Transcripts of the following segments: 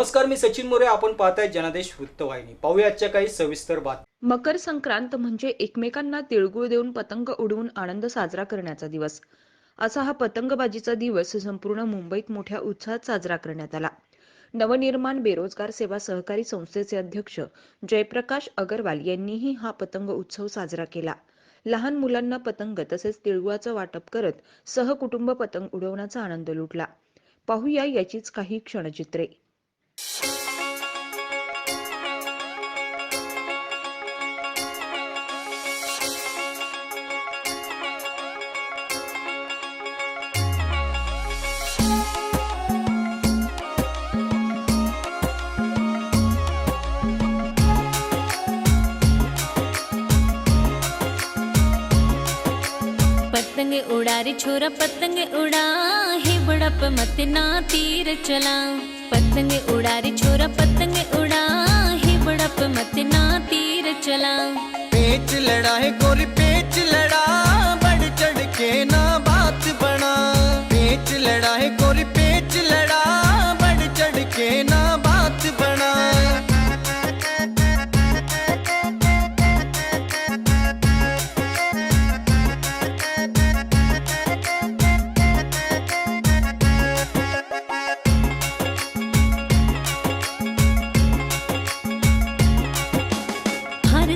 नमस्कार मी सचिन मोरे. आपण पाहताय जनादेश वृत्तवाहिनी. पाहूया आजच्या काही सविस्तर बात मकर संक्रांत म्हणजे एकमेकांना तिळगुळ देऊन पतंग उडवून आनंद साजरा करण्याचा दिवस. असा हा पतंगबाजीचा दिवस संपूर्ण मुंबईत मोठ्या उत्साहात साजरा करण्यात आला. नवनिर्माण बेरोजगार सेवा सहकारी संस्थेचे अध्यक्ष जयप्रकाश अगरवाल यांनीही हा पतंग उत्सव साजरा केला. लहान मुलांना पतंग तसेच तिळगुळाचं वाटप करत सहकुटुंब पतंग उडवण्याचा आनंद लुटला. पाहूया याचीच काही क्षणचित्रे. पतंग उड़ा रे छोरा पतंग उड़ा हे बड़प मत ना तीर चला। पतंग उड़ा रे छोरा पतंग उड़ा हे बड़प मत ना तीर चला। पेच लड़ा है गोरी पेच लड़ा बढ़ चढ़ के ना बात बना। पेच लड़ा है गोरी पेच लड़ा बढ़ चढ़ के ना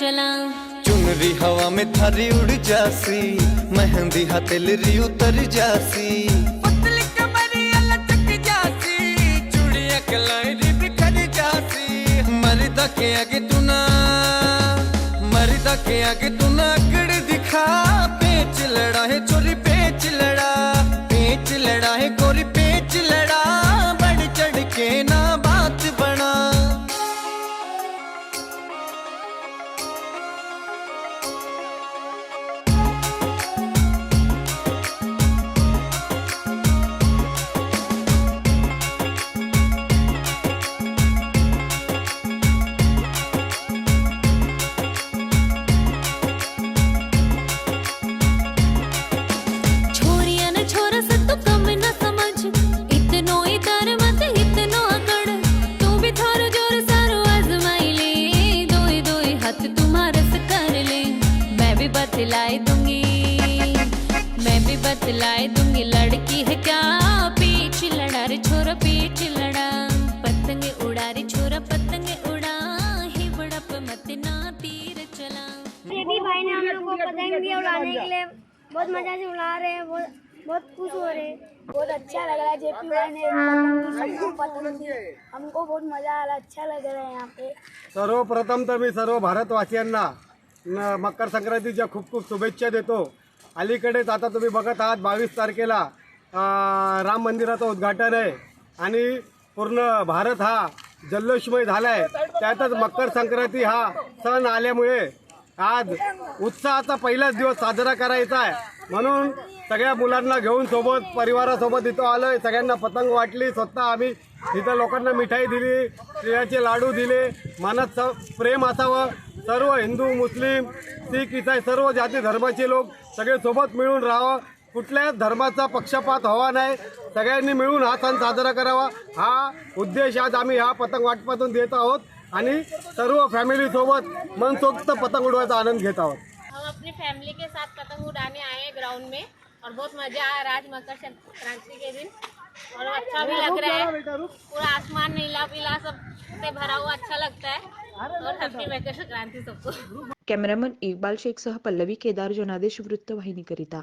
चला। चुनरी हवा में थारी उड़ जासी मेहंदी हथेलरी उतर जासी। मर्दा के आगे तू ना मर्दा के आगे तू ना अकड़ दिखा। पेच लड़ा है चोरी पेच लड़ा पेच लड़ा है गोरी पेच लड़ा। भी बतलाई दूंगी। मैं भी बतलाई दूंगी लड़की है क्या पीछ लड़ा रे छोरा पीछ लड़ा। पतंग उड़ा रे छोरा पतंग उड़ा। ही बड़प मत ना तीर चला। जेबी भाई ने हम लोग को पतंग दिया उड़ाने के लिए बहुत मजा से उड़ा रहे हैं बहुत बहुत खुश हो रहे हैं। बहुत अच्छा लग रहा है जेपी भाई ने। पतंग दी हमको बहुत मजा आ रहा है अच्छा लग रहा है यहाँ पे। सर्वप्रथम तर मी सर्व भारतवासियांना न- मकर संक्रांतीच्या खूप खूप शुभेच्छा देतो. अलीकडेच आता तुम्ही बघत आहात बावीस तारखेला राम मंदिराचं उद्घाटन आहे. आणि पूर्ण भारत हा जल्लोषमय झाला आहे त्यातच मकर संक्रांती हा सण आल्यामुळे आज उत्साहाचा पहिलाच दिवस साजरा करायचा आहे. म्हणून सगळ्या मुलांना घेऊन सोबत परिवारासोबत इथं आलोय. सगळ्यांना पतंग वाटली स्वतः आम्ही इथं लोकांना मिठाई दिली तिळाचे लाडू दिले. मनात प्रेम असावं. सर्व हिंदू मुस्लिम सिख इसाई सर्व जाती धर्माचे लोक सगळे सोबत मिळून राहावं. कुठल्याच धर्माचा पक्षपात हवा नाही. सगळ्यांनी मिळून हा सण साजरा करावा. हा उद्देश आज आम्ही ह्या पतंग वाटपातून देत आहोत आणि सर्व फॅमिलीसोबत मनसोक्त पतंग उडवायचा आनंद घेत आहोत. हम अपनी फैमिली के साथ पतंग उड़ाने आए हैं ग्राउंड में और बहुत मजा आ रहा है आज मकर संक्रांति के दिन। और अच्छा भी लग रहा है। पूरा आसमान नीला पीला सब से भरा हुआ अच्छा लगता है। कॅमेरामन इक्बाल शेखसह पल्लवी केदार जनादेश वृत्तवाहिनीकरिता